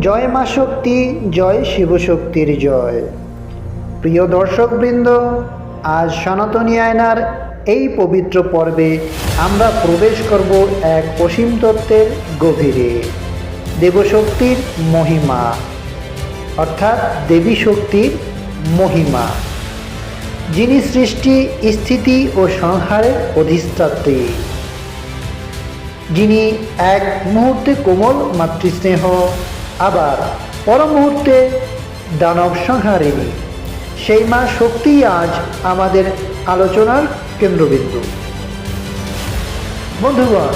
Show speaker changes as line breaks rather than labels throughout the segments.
জয় মা শক্তি, জয় শিবশক্তির জয়। প্রিয় দর্শকবৃন্দ, আজ সনাতনী আয়নার এই পবিত্র পর্বে আমরা প্রবেশ করব এক অসীম তত্ত্বের গভীরে, দেবশক্তির মহিমা, অর্থাৎ দেবী শক্তির মহিমা, যিনি সৃষ্টি, স্থিতি ও সংহারের অধিষ্ঠাত্রী। যিনি এক মুহূর্তে কোমল মাতৃস্নেহ আবার পর মুহূর্তে দানব সংহারিণী সেই মা শক্তি আজ আমাদের আলোচনার কেন্দ্রবিন্দু। বন্ধুগণ,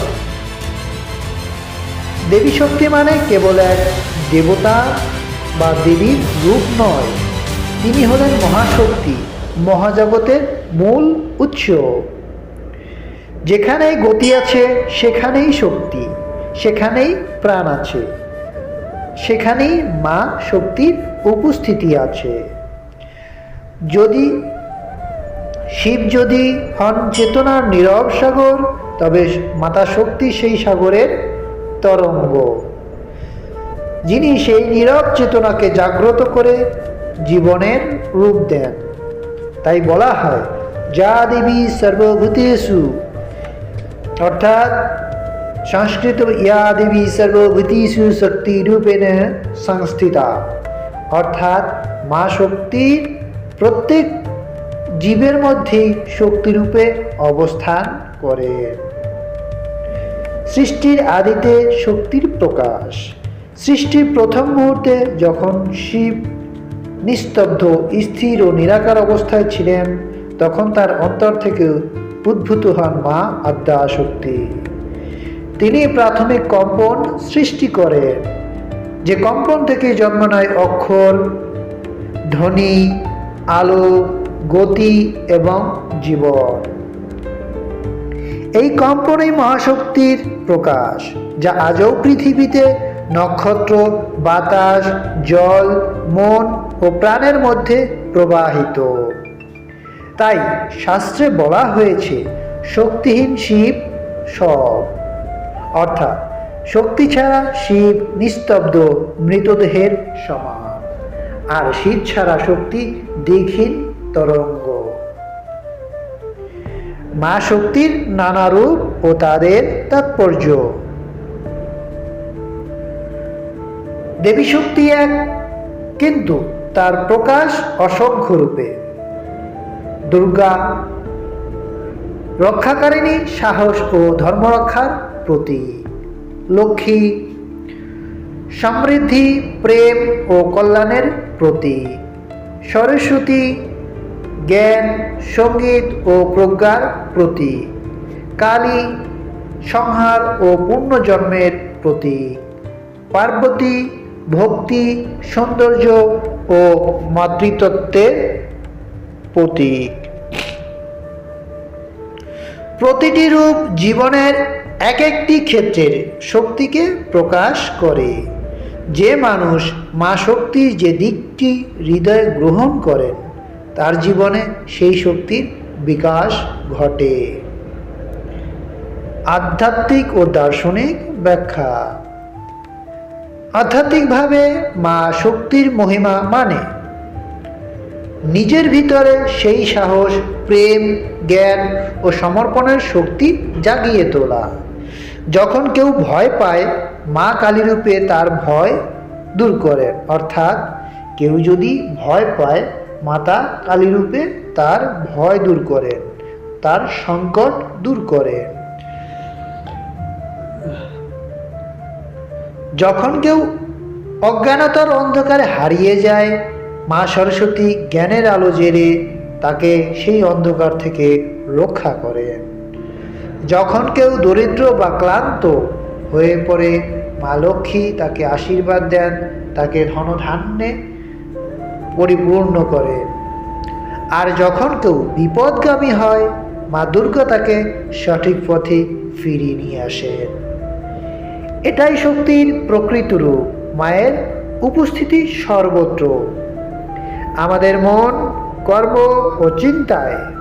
দেবী শক্তি মানে কেবল এক দেবতা বা দেবীর রূপ নয়। তিনি হলেন মহাশক্তি, মহাজগতের মূল উৎস। যেখানেই গতি আছে, সেখানেই শক্তি, সেখানেই প্রাণ আছে। সেখানেই মা শক্তির উপস্থিতি আছে। যদি শিব যদি হন চেতনার নীরব সাগর, তবে মাতা শক্তি সেই সাগরের তরঙ্গ। যিনি সেই নীরব চেতনাকে জাগ্রত করে জীবনের রূপ দেন। তাই বলা হয়, যা দেবী সর্বভূতেষু। অর্থাৎ সংস্কৃত ইয়া দেবী সর্বভূতিষু শক্তি রূপেণ সংস্থিতা অর্থাৎ মা শক্তির প্রত্যেক জীবের মধ্যেই শক্তিরূপে অবস্থান করে সৃষ্টির আদিতে শক্তির প্রকাশ সৃষ্টির প্রথম মুহূর্তে যখন শিব নিস্তব্ধ স্থির ও নিরাকার অবস্থায় ছিলেন, তখন তার অন্তর থেকে উদ্ভূত হন মা আদ্যা শক্তি তিনি প্রাথমিক কম্পন সৃষ্টি করেন যে কম্পন থেকে জন্ম নেয় অক্ষর, ধ্বনি, আলো, গতি এবং জীবন। এই কম্পনই মহাশক্তির প্রকাশ, যা আজও পৃথিবীতে নক্ষত্র, বাতাস, জল, মন ও প্রাণের মধ্যে প্রবাহিত। তাই শাস্ত্রে বলা হয়েছে, শক্তিহীন শিব সব। অর্থাৎ শক্তি ছাড়া শিব নিস্তব্ধ মৃতদেহের সমান। আর শিব ছাড়া শক্তি দিঘহীন তরঙ্গ। মা শক্তির নানা রূপ ও তাদের তাৎপর্য। দেবী শক্তি এক, কিন্তু তার প্রকাশ অসংখ্য রূপে। দুর্গা, রক্ষাকারিণী, সাহস ও ধর্মরক্ষার প্রতীক লক্ষ্মী, সমৃদ্ধি, প্রেম ও কল্যাণের প্রতীক সরস্বতী, জ্ঞান, সংগীত ও প্রজ্ঞার প্রতীক কালী, সংহার ও পুণ্যজন্মের প্রতীক পার্বতী, ভক্তি, সৌন্দর্য ও মাতৃতত্ত্বের প্রতীক। প্রতিটি রূপ জীবনের এক একটি ক্ষেত্রের শক্তিকে প্রকাশ করে। যে মানুষ মা শক্তির যে দিকটি হৃদয়ে গ্রহণ করেন, তার জীবনে সেই শক্তির বিকাশ ঘটে। আধ্যাত্মিক ও দার্শনিক ব্যাখ্যা। আধ্যাত্মিকভাবে মা শক্তির মহিমা মানে নিজের ভিতরে সেই সাহস, প্রেম, জ্ঞান ও সমর্পণের শক্তি জাগিয়ে তোলা। যখন কেউ ভয় পায়, মা কালীরূপে তার ভয় দূর করেন অর্থাৎ কেউ যদি ভয় পায়, মাতা কালীরূপে তার ভয় দূর করেন তার সংকট দূর করেন যখন কেউ অজ্ঞানতার অন্ধকারে হারিয়ে যায়, মা সরস্বতী জ্ঞানের আলো জেরে তাকে সেই অন্ধকার থেকে রক্ষা করেন যখন কেউ দরিদ্র বা ক্লান্ত হয়ে পড়ে, মা লক্ষ্মী তাকে আশীর্বাদ দেন, তাকে ধনধান্যে পরিপূর্ণ করে। আর যখন কেউ বিপদগামী হয়, মা দুর্গা তাকে সঠিক পথে ফিরিয়ে নিয়ে আসেন এটাই শক্তির প্রকৃত রূপ, মায়ের উপস্থিতি সর্বত্র। আমাদের মন, কর্ম ও চিন্তায়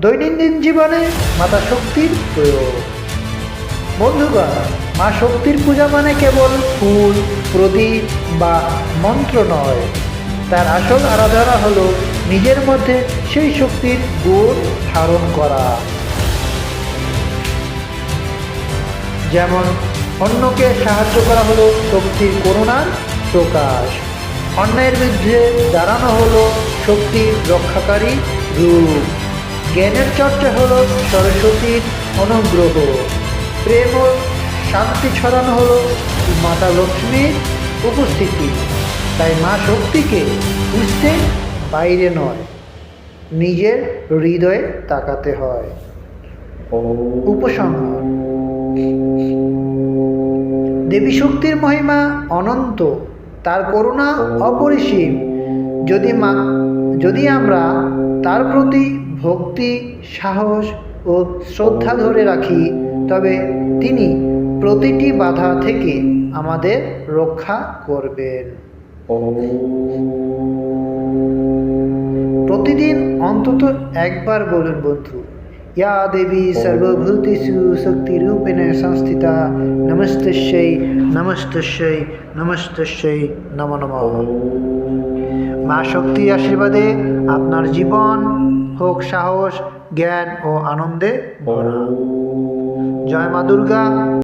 দৈনন্দিন জীবনে মাতা শক্তির প্রয়োগ। বন্ধুগণ, মা শক্তির পূজা মানে কেবল ফুল, প্রদীপ বা মন্ত্র নয়। তার আসল আরাধনা হলো নিজের মধ্যে সেই শক্তির গুণ ধারণ করা। যেমন, অন্যকে সাহায্য করা হলো শক্তির করুণার প্রকাশ। অন্যায়ের বিরুদ্ধে দাঁড়ানো হলো শক্তির রক্ষাকারী রূপ। জ্ঞানের চর্চা হলো সরস্বতীর অনুগ্রহ। প্রেম ও শান্তি ছড়ানো হলো মাতা লক্ষ্মীর উপস্থিতি। তাই মা শক্তিকে বুঝতে বাইরে নয়, নিজের হৃদয়ে তাকাতে হয়। উপসংহার। দেবী শক্তির মহিমা অনন্ত, তার করুণা অপরিসীম। যদি মা যদি আমরা তার প্রতি ভক্তি, সাহস ও শ্রদ্ধা ধরে রাখি, তবে তিনি প্রতিটি বাধা থেকে আমাদের রক্ষা করবেন। প্রতিদিন অন্তত একবার বলুন বন্ধু, ইয়া দেবী সর্বভূতিষু শক্তিরূপেণ সংস্থিতা, নমস্তস্যৈ নমস্তস্যৈ নমস্তস্যৈ, নম নম। মা শক্তির আশীর্বাদে আপনার জীবন হোক সাহস জ্ঞান ও আনন্দে ভরা। জয় মা দুর্গা।